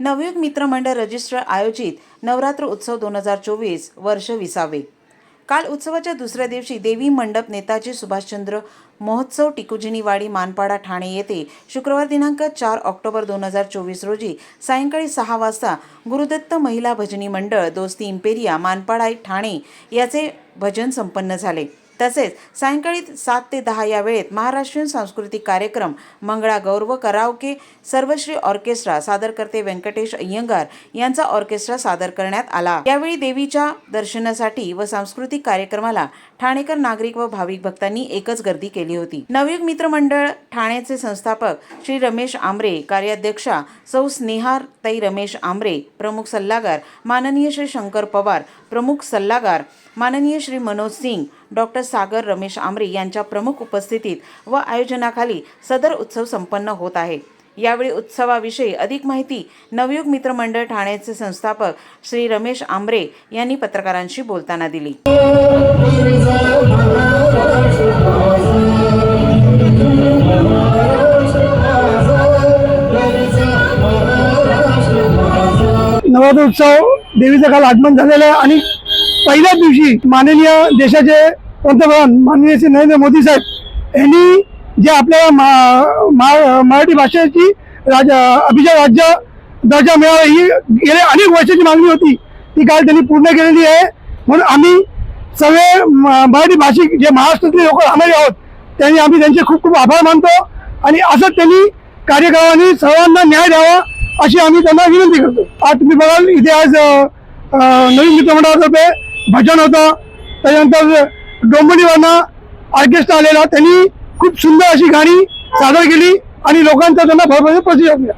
नवयुग मित्रमंडळ रजिस्टर आयोजित नवरात्र उत्सव दोन हजार चोवीस वर्ष विसावे. काल उत्सवाच्या दुसऱ्या दिवशी देवी मंडप नेताजी सुभाषचंद्र महोत्सव टिकुजिनीवाडी मानपाडा ठाणे येथे शुक्रवार दिनांक चार ऑक्टोबर दोन हजार चोवीस रोजी सायंकाळी सहा वाजता गुरुदत्त महिला भजनी मंडळ दोस्ती इम्पेरिया मानपाडा ठाणे याचे भजन संपन्न झाले. तसेच सायंकाळी सात ते दहा या वेळेत महाराष्ट्रीयन सांस्कृतिक कार्यक्रम मंगळा गौरव करावके सर्वश्री ऑर्केस्ट्रा सादरकर्ते व्यंकटेश अय्यंगार यांचा ऑर्केस्ट्रा सादर करण्यात आला. यावेळी देवीच्या दर्शनासाठी व सांस्कृतिक कार्यक्रमाला ठाणेकर नागरिक व भाविक भक्तांनी एकच गर्दी केली होती. नवयुग मित्र मंडळ ठाण्याचे संस्थापक श्री रमेश आंबरे कार्याध्यक्षा सौ स्नेहार ताई रमेश आंबरे प्रमुख सल्लागार माननीय श्री शंकर पवार प्रमुख सल्लागार माननीय श्री मनोज सिंग डॉक्टर सागर रमेश आमरे यांच्या प्रमुख उपस्थितीत व आयोजनाखाली सदर उत्सव संपन्न होत आहे. यावेळी उत्सवाविषयी अधिक माहिती नवयुग मित्र मंडळ ठाण्याचे संस्थापक श्री रमेश आंबरे यांनी पत्रकारांशी बोलताना दिली. नवरात्र उत्सव देवीचं काल आगमन झालेलं आहे आणि पहिल्याच दिवशी माननीय देशाचे पंतप्रधान माननीय श्री नरेंद्र मोदी साहेब यांनी जे आपल्या मा- मा- मराठी भाषेची राज अभिजात राज्य दर्जा मिळावा ही गेल्या अनेक वर्षाची मागणी होती. ती काल त्यांनी पूर्ण केलेली आहे. म्हणून आम्ही सगळे म- मराठी भाषिक जे महाराष्ट्रातले लोक राहणारे आहोत त्यांनी आम्ही त्यांचे खूप खूप आभार मानतो आणि असंच त्यांनी कार्यक्रमाने सर्वांना न्याय द्यावा अशी आम्ही त्यांना विनंती करतो. आज तुम्ही बघाल इथे आज अ, नवीन मित्रमंडळातर्फे भजन होतं. त्याच्यानंतर डोंबिवलीवरनं ऑर्केस्ट्रा आलेला. त्यांनी खूप सुंदर अशी गाणी सादर केली आणि लोकांचा त्यांना भरभरून प्रतिसाद दिला